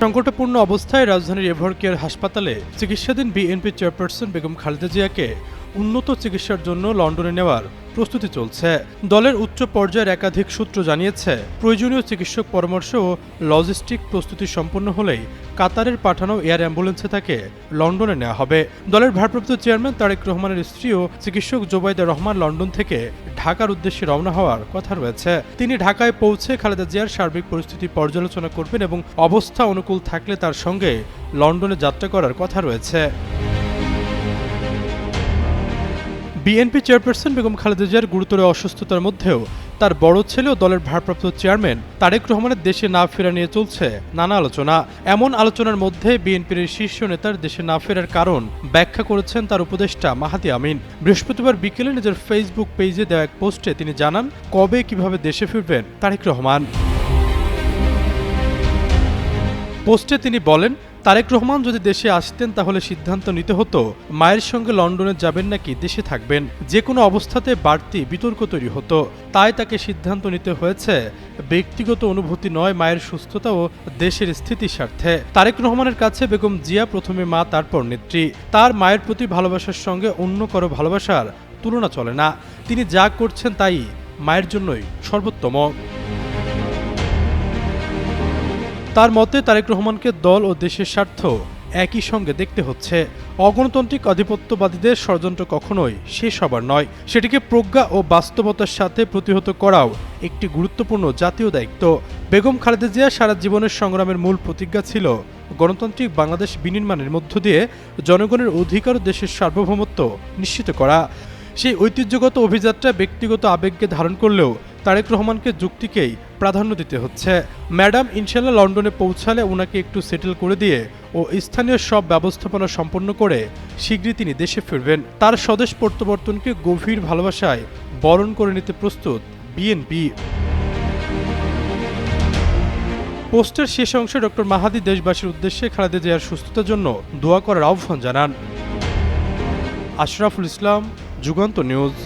সংকটপূর্ণ অবস্থায় রাজধানীর ever care হাসপাতালে চিকিৎসাধীন বিএনপি চেয়ারপারসন বেগম খালেদা জিয়াকে উন্নত চিকিৎসার জন্য লন্ডনে নেওয়ার প্রস্তুতি চলছে। দলের উচ্চ পর্যায়ের একাধিক সূত্র জানিয়েছে, প্রয়োজনীয় চিকিৎসক পরামর্শ ও লজিস্টিক প্রস্তুতি সম্পন্ন হলেই কাতারের পাঠানো এয়ার অ্যাম্বুলেন্সে তাকে লন্ডনে নেওয়া হবে। দলের ভারপ্রাপ্ত চেয়ারম্যান তারেক রহমানের স্ত্রী ও চিকিৎসক জোবাইদা রহমান লন্ডন থেকে ঢাকার উদ্দেশ্যে রওনা হওয়ার কথা রয়েছে। তিনি ঢাকায় পৌঁছে খালেদা জিয়ার সার্বিক পরিস্থিতি পর্যালোচনা করবেন এবং অবস্থা অনুকূল থাকলে তার সঙ্গে লন্ডনে যাত্রা করার কথা রয়েছে। বিএনপি চেয়ারপারসন বেগম খালেদা জিয়ার গুরুতর অসুস্থতার মধ্যেও তার বড় ছেলে ও দলের ভারপ্রাপ্ত চেয়ারম্যান তারেক রহমানের দেশে না ফেরা নিয়ে চলছে নানা আলোচনা। এমন আলোচনার মধ্যে বিএনপির শীর্ষ নেতার দেশে না ফেরার কারণ ব্যাখ্যা করেছেন তার উপদেষ্টা মাহাদি আমিন। বৃহস্পতিবার বিকেলে নিজের ফেসবুক পেজে দেওয়া এক পোস্টে তিনি জানান, কবে কীভাবে দেশে ফিরবেন তারেক রহমান? পোস্টে তিনি বলেন তারেক রহমান যদি দেশে আসতেন তাহলে সিদ্ধান্ত নিতে হতো, মায়ের সঙ্গে লন্ডনে যাবেন নাকি দেশে থাকবেন। যে কোনো অবস্থাতে বাড়তি বিতর্ক তৈরি হতো। তাই তাকে সিদ্ধান্ত নিতে হয়েছে, ব্যক্তিগত অনুভূতি নয় মায়ের সুস্থতা ও দেশের স্থিতির স্বার্থে তারেক রহমানের কাছে বেগম জিয়া প্রথমে মা, তারপর নেত্রী। তার মায়ের প্রতি ভালোবাসার সঙ্গে অন্য কারও ভালোবাসার তুলনা চলে না। তিনি যা করছেন তাই মায়ের জন্যই সর্বোত্তম। তার মতে তারেক রহমানকে দল ও দেশের স্বার্থ একই সঙ্গে দেখতে হচ্ছে। অগণতান্ত্রিক আধিপত্যবাদীদের ষড়যন্ত্র কখনোই শেষ হবার নয়। সেটিকে প্রজ্ঞা ও বাস্তবতার সাথে প্রতিহত করাও একটি গুরুত্বপূর্ণ জাতীয় দায়িত্ব। বেগম খালেদা জিয়া সারা জীবনের সংগ্রামের মূল প্রতিজ্ঞা ছিল গণতান্ত্রিক বাংলাদেশ বিনির্মাণের মধ্য দিয়ে জনগণের অধিকার ও দেশের সার্বভৌমত্ব নিশ্চিত করা। সেই ঐতিহ্যগত অভিযাত্রা ব্যক্তিগত আবেগকে ধারণ করলেও তারেক রহমানকে যুক্তিকেই প্রাধান্য দিতে হচ্ছে। ম্যাডাম, ইনশাল্লাহ লন্ডনে পৌঁছালে ওনাকে একটু সেটেল করে দিয়ে ও স্থানীয় সব ব্যবস্থাপনা সম্পন্ন করে শীঘ্রই তিনি দেশে ফিরবেন। তার স্বদেশ প্রত্যাবর্তনকে গভীর ভালোবাসায় বরণ করে নিতে প্রস্তুত বিএনপি। পোস্টের শেষ অংশে ডক্টর মাহাদি দেশবাসীর উদ্দেশ্যে খালেদা জিয়ার সুস্থতার জন্য দোয়া করার আহ্বান জানান। আশরাফুল ইসলাম, যুগান্ত নিউজ।